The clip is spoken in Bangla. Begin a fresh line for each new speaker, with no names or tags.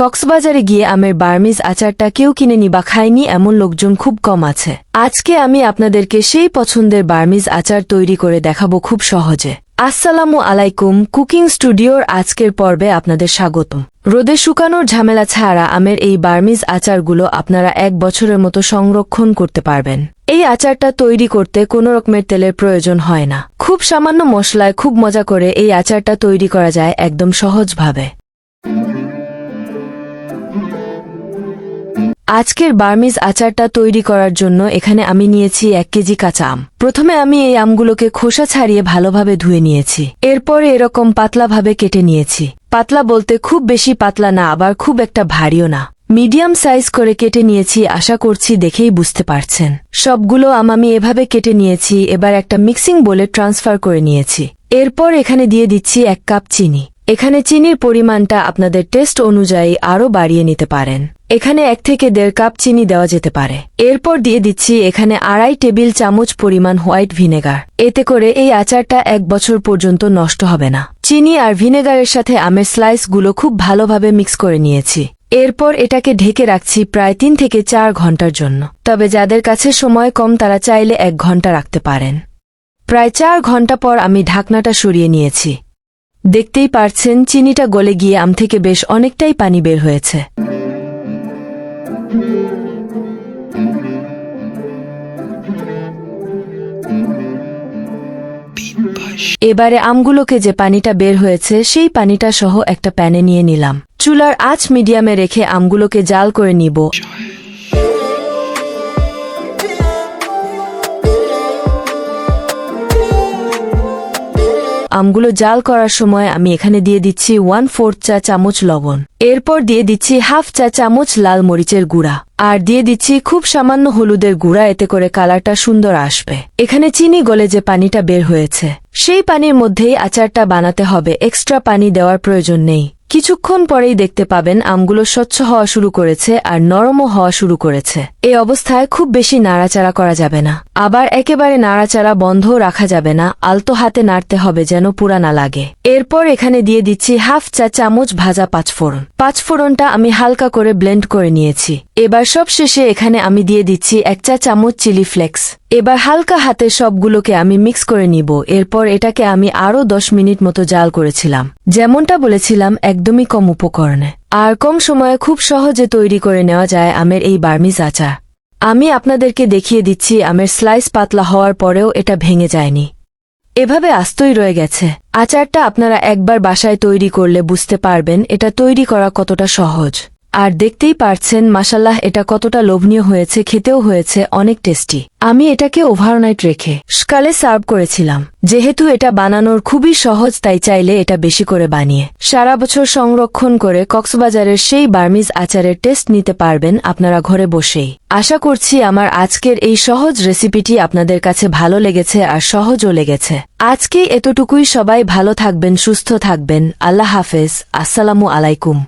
কক্সবাজারে গিয়ে আমের বার্মিজ আচারটা কেউ কিনেনি বা খায়নি এমন লোকজন খুব কম আছে। আজকে আমি আপনাদেরকে সেই পছন্দের বার্মিজ আচার তৈরি করে দেখাবো খুব সহজে। আসসালামু আলাইকুম, কুকিং স্টুডিওর আজকের পর্বে আপনাদের স্বাগতম। রোদে শুকানোর ঝামেলা ছাড়া আমের এই বার্মিজ আচারগুলো আপনারা এক বছরের মতো সংরক্ষণ করতে পারবেন। এই আচারটা তৈরি করতে কোনো রকমের তেলের প্রয়োজন হয় না। খুব সামান্য মশলায় খুব মজা করে এই আচারটা তৈরি করা যায় একদম সহজভাবে। আজকের বার্মিজ আচারটা তৈরি করার জন্য এখানে আমি নিয়েছি এক কেজি কাঁচা আম। প্রথমে আমি এই আমগুলোকে খোসা ছাড়িয়ে ভালোভাবে ধুয়ে নিয়েছি। এরপরে এরকম পাতলাভাবে কেটে নিয়েছি। পাতলা বলতে খুব বেশি পাতলা না, আবার খুব একটা ভারীও না। মিডিয়াম সাইজ করে কেটে নিয়েছি, আশা করছি দেখেই বুঝতে পারছেন। সবগুলো আম আমি এভাবে কেটে নিয়েছি, এবার একটা মিক্সিং বলে ট্রান্সফার করে নিয়েছি। এরপর এখানে দিয়ে দিচ্ছি এক কাপ চিনি। এখানে চিনির পরিমাণটা আপনাদের টেস্ট অনুযায়ী আরও বাড়িয়ে নিতে পারেন। এখানে এক থেকে দেড় কাপ চিনি দেওয়া যেতে পারে। এরপর দিয়ে দিচ্ছি এখানে আড়াই টেবিল চামচ পরিমাণ হোয়াইট ভিনেগার। এতে করে এই আচারটা এক বছর পর্যন্ত নষ্ট হবে না। চিনি আর ভিনেগারের সাথে আমের স্লাইসগুলো খুব ভালোভাবে মিক্স করে নিয়েছি। এরপর এটাকে ঢেকে রাখছি প্রায় তিন থেকে চার ঘণ্টার জন্য। তবে যাদের কাছে সময় কম তারা চাইলে এক ঘণ্টা রাখতে পারেন। প্রায় চার ঘণ্টা পর আমি ঢাকনাটা সরিয়ে নিয়েছি। দেখতেই পারছেন চিনিটা গলে গিয়ে আম থেকে বেশ অনেকটাই পানি বের হয়েছে। এবারে আমগুলোকে যে পানিটা বের হয়েছে, সেই পানিটা সহ একটা প্যানে নিয়ে নিলাম। চুলার আঁচ মিডিয়ামে রেখে আমগুলোকে জাল করে নিব। আমগুলো জাল করার সময় আমি এখানে দিয়ে দিচ্ছি ওয়ান ফোর্থ চা চামচ লবণ। এরপর দিয়ে দিচ্ছি হাফ চা চামচ লাল মরিচের গুঁড়া। আর দিয়ে দিচ্ছি খুব সামান্য হলুদের গুঁড়া, এতে করে কালারটা সুন্দর আসবে। এখানে চিনি গলে যে পানিটা বের হয়েছে, সেই পানির মধ্যেই আচারটা বানাতে হবে। এক্সট্রা পানি দেওয়ার প্রয়োজন নেই। কিছুক্ষণ পরেই দেখতে পাবেন আমগুলো স্বচ্ছ হওয়া শুরু করেছে আর নরমও হওয়া শুরু করেছে। এই অবস্থায় খুব বেশি নাড়াচাড়া করা যাবে না। আবার একেবারে নাড়াচাড়া বন্ধও রাখা যাবে না। আলতো হাতে নাড়তে হবে যেন পুরা না লাগে। এরপর এখানে দিয়ে দিচ্ছি হাফ চা চামচ ভাজা পাঁচফোড়ন। পাঁচফোড়নটা আমি হালকা করে ব্লেন্ড করে নিয়েছি। এবার সব শেষে এখানে আমি দিয়ে দিচ্ছি এক চা চামচ চিলি ফ্লেক্স। এবার হালকা হাতে সবগুলোকে আমি মিক্স করে নিব। এরপর এটাকে আমি আরও দশ মিনিট মতো জাল করেছিলাম। যেমনটা বলেছিলাম, একদমই কম উপকরণে। আর কম সময়ে খুব সহজে তৈরি করে নেওয়া যায় আমের এই বার্মিজ আচার। আমি আপনাদেরকে দেখিয়ে দিচ্ছি আমের স্লাইস পাতলা হওয়ার পরেও এটা ভেঙে যায়নি। এভাবে আস্তই রয়ে গেছে। আচারটা আপনারা একবার বাসায় তৈরি করলে বুঝতে পারবেন এটা তৈরি করা কতটা সহজ। আর দেখতেই পারছেন মাসাল্লাহ এটা কতটা লোভনীয় হয়েছে, খেতেও হয়েছে, অনেক টেস্টি। আমি এটাকে ওভারনাইট রেখে সকালে সার্ভ করেছিলাম। যেহেতু এটা বানানোর খুবই সহজ, তাই চাইলে এটা বেশি করে বানিয়ে সারা বছর সংরক্ষণ করে কক্সবাজারের সেই বার্মিজ আচারের টেস্ট নিতে পারবেন আপনারা ঘরে বসেই। আশা করছি আমার আজকের এই সহজ রেসিপিটি আপনাদের কাছে ভালো লেগেছে আর সহজও লেগেছে। আজকে এতটুকুই, সবাই ভালো থাকবেন, সুস্থ থাকবেন। আল্লাহ হাফেজ। আসসালামু আলাইকুম।